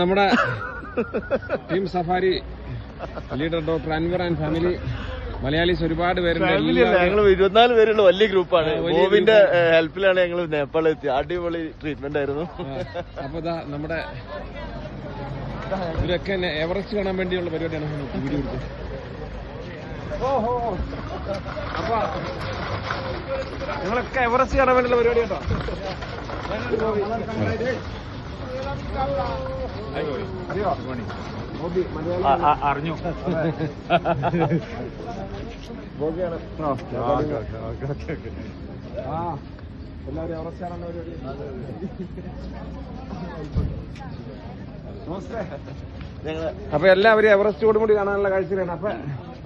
നമ്മുടെ team safari leader doctor Anwar and family Malayalis ഒരുപാട് പേരുണ്ട്. ഞങ്ങൾ ഇരുപത്തിനാല് പേരുള്ള വലിയ ഗ്രൂപ്പാണ്. ബോബിന്റെ ഹെൽപ്പിലാണ് ഞങ്ങൾ നേപ്പാളിൽ എത്തി അടിപൊളി ട്രീറ്റ്മെന്റ് ആയിരുന്നു. അപ്പൊ ഇതാ നമ്മുടെ ഇവരൊക്കെ എവറസ്റ്റ് കാണാൻ വേണ്ടിയുള്ള പരിപാടിയാണ് വീഡിയോ എടുത്തത്. അപ്പൊ നിങ്ങളൊക്കെ എവറസ്റ്റ് കാണാൻ വേണ്ടിയുള്ള പരിപാടി കേട്ടോ. അറിഞ്ഞു. ബോബിയാണ് ആ എല്ലാവരും എവറസ്റ്റ് പരിപാടി നമസ്തേ അപ്പൊ എല്ലാവരും എവറസ്റ്റോടും കൂടും കാണാനുള്ള കാഴ്ചയിലാണ്. അപ്പൊ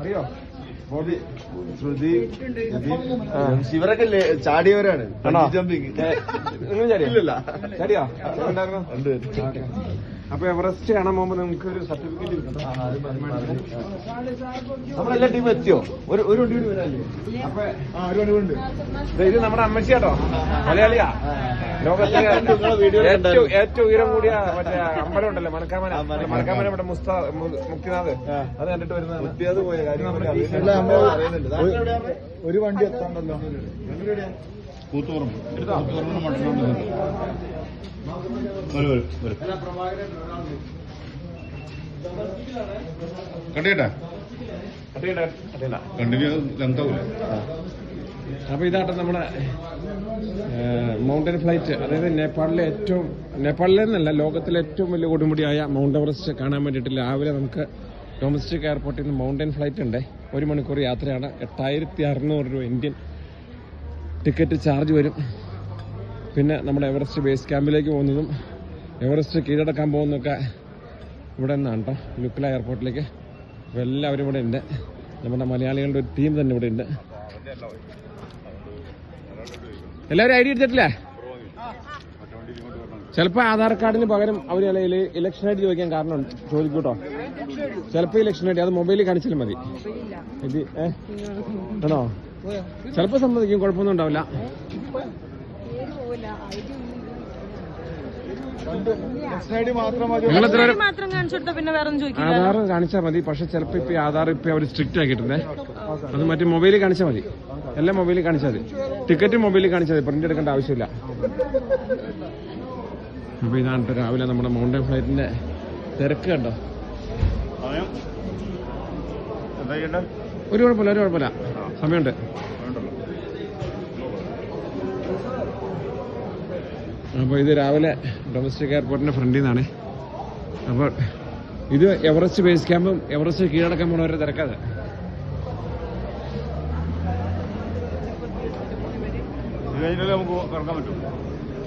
അറിയോ? ബോബി ശ്രുതി ശിവരൊക്കെ ലേ- ചാടിയവരാണ്. ചാടിയോ? ഉണ്ടായിരുന്നു ഉണ്ട്. അപ്പൊ എവറസ്റ്റ് കാണാൻ പോകുമ്പോ നമുക്ക് ഒരു സർട്ടിഫിക്കറ്റ് നമ്മളെല്ലാ ടീം എത്തിയോ? ഒരു ഒരു വണ്ടി കൂടി വരാല്ലേ? അപ്പൊ ആ ഒരു വണ്ടി ഉണ്ട്. ദേ ഇത് നമ്മുടെ അമ്മച്ചി കേട്ടോ. മലയാളിയാ. വീഡിയോ ഏറ്റവും. ഏറ്റവും ഉയരം കൂടിയ മറ്റേ അമ്പലം ഉണ്ടല്ലോ മണക്കാമന മണക്കാമന. ഇവിടെ മുസ്ത മുക്തിനാഥ്. അത് കണ്ടിട്ട് വരുന്നതാണ്? ഒരു വണ്ടി എത്താണ്ടല്ലോ? കൂത്തുപറമ്പ്? കൂത്തുപറമ്പ് മട്ടന്നൂർ വരും വരും വരും കണ്ടിന്യൂ അപ്പൊ ഇതാട്ടെ നമ്മുടെ മൗണ്ടൻ ഫ്ലൈറ്റ് അതായത് നേപ്പാളിലെ ഏറ്റവും നേപ്പാളിലെ എന്നല്ല ലോകത്തിലെ ഏറ്റവും വലിയ കൊടുമുടിയായ മൗണ്ട് എവറസ്റ്റ് കാണാൻ വേണ്ടിയിട്ട് രാവിലെ നമുക്ക് ഡൊമസ്റ്റിക് എയർപോർട്ടിൽ നിന്ന് മൗണ്ടൻ ഫ്ലൈറ്റ് ഉണ്ട്. ഒരു മണിക്കൂർ യാത്രയാണ്. എട്ടായിരത്തി അറുന്നൂറ് രൂപ ഇന്ത്യൻ ടിക്കറ്റ് ചാർജ് വരും. പിന്നെ നമ്മുടെ എവറസ്റ്റ് ബേസ് ക്യാമ്പിലേക്ക് പോകുന്നതും എവറസ്റ്റ് കീഴടക്കാൻ പോകുന്നൊക്കെ ഇവിടെ നിന്നാണ് കേട്ടോ ലുക്കല എയർപോർട്ടിലേക്ക്. അപ്പോൾ എല്ലാവരും ഇവിടെ ഉണ്ട്. നമ്മുടെ മലയാളികളുടെ ഒരു ടീം തന്നെ ഇവിടെ ഉണ്ട്. എല്ലാവരും ഐ ഡി എടുത്തിട്ടില്ലേ? ചിലപ്പോ ആധാർ കാർഡിന് പകരം അവർ ഇലക്ഷൻ ഐ ഡി ചോദിക്കാൻ കാരണം ചോദിക്കൂട്ടോ. ചിലപ്പോ ഇലക്ഷൻ ഐ ഡി അത് മൊബൈലിൽ കാണിച്ചാലും മതി. ഇത് ഏ? ആണോ? ചിലപ്പോ സമ്മതിക്കും കുഴപ്പമൊന്നും ഉണ്ടാവില്ല. നിങ്ങൾ മാത്രം കാണിച്ചു പിന്നെ വേറെ ഒന്നും ചോദിക്കില്ല. ആധാർ കാണിച്ചാൽ മതി. പക്ഷെ ചിലപ്പോ ഇപ്പൊ ആധാർ ഇപ്പൊ അവർ സ്ട്രിക്റ്റ് ആക്കിയിട്ടുണ്ടേ. അത് മറ്റേ മൊബൈലിൽ കാണിച്ചാൽ മതി. എല്ലാം മൊബൈലിൽ കാണിച്ചാൽ മതി. ടിക്കറ്റ് മൊബൈലിൽ കാണിച്ചാൽ മതി. പ്രിന്റ് എടുക്കേണ്ട ആവശ്യമില്ല. അപ്പൊ ഇതാണ് രാവിലെ നമ്മുടെ മൗണ്ടൻ ഫ്ലൈറ്റിന്റെ തിരക്ക് കണ്ടോ? സമയം എന്താ ചെയ്യണ്ടേ ഒരു കുഴപ്പമില്ല ഒരു കുഴപ്പമില്ല. സമയമുണ്ട്. അപ്പോൾ ഇത് രാവിലെ ഡൊമസ്റ്റിക് എയർപോർട്ടിന്റെ ഫ്രണ്ടിൽ നിന്നാണ് അപ്പോൾ ഇത് എവറസ്റ്റ് ബേസ് ക്യാമ്പും എവറസ്റ്റ് കീഴടക്കാൻ പോണവരെ തിരക്കാതെ നമുക്ക് കിടക്കാൻ പറ്റും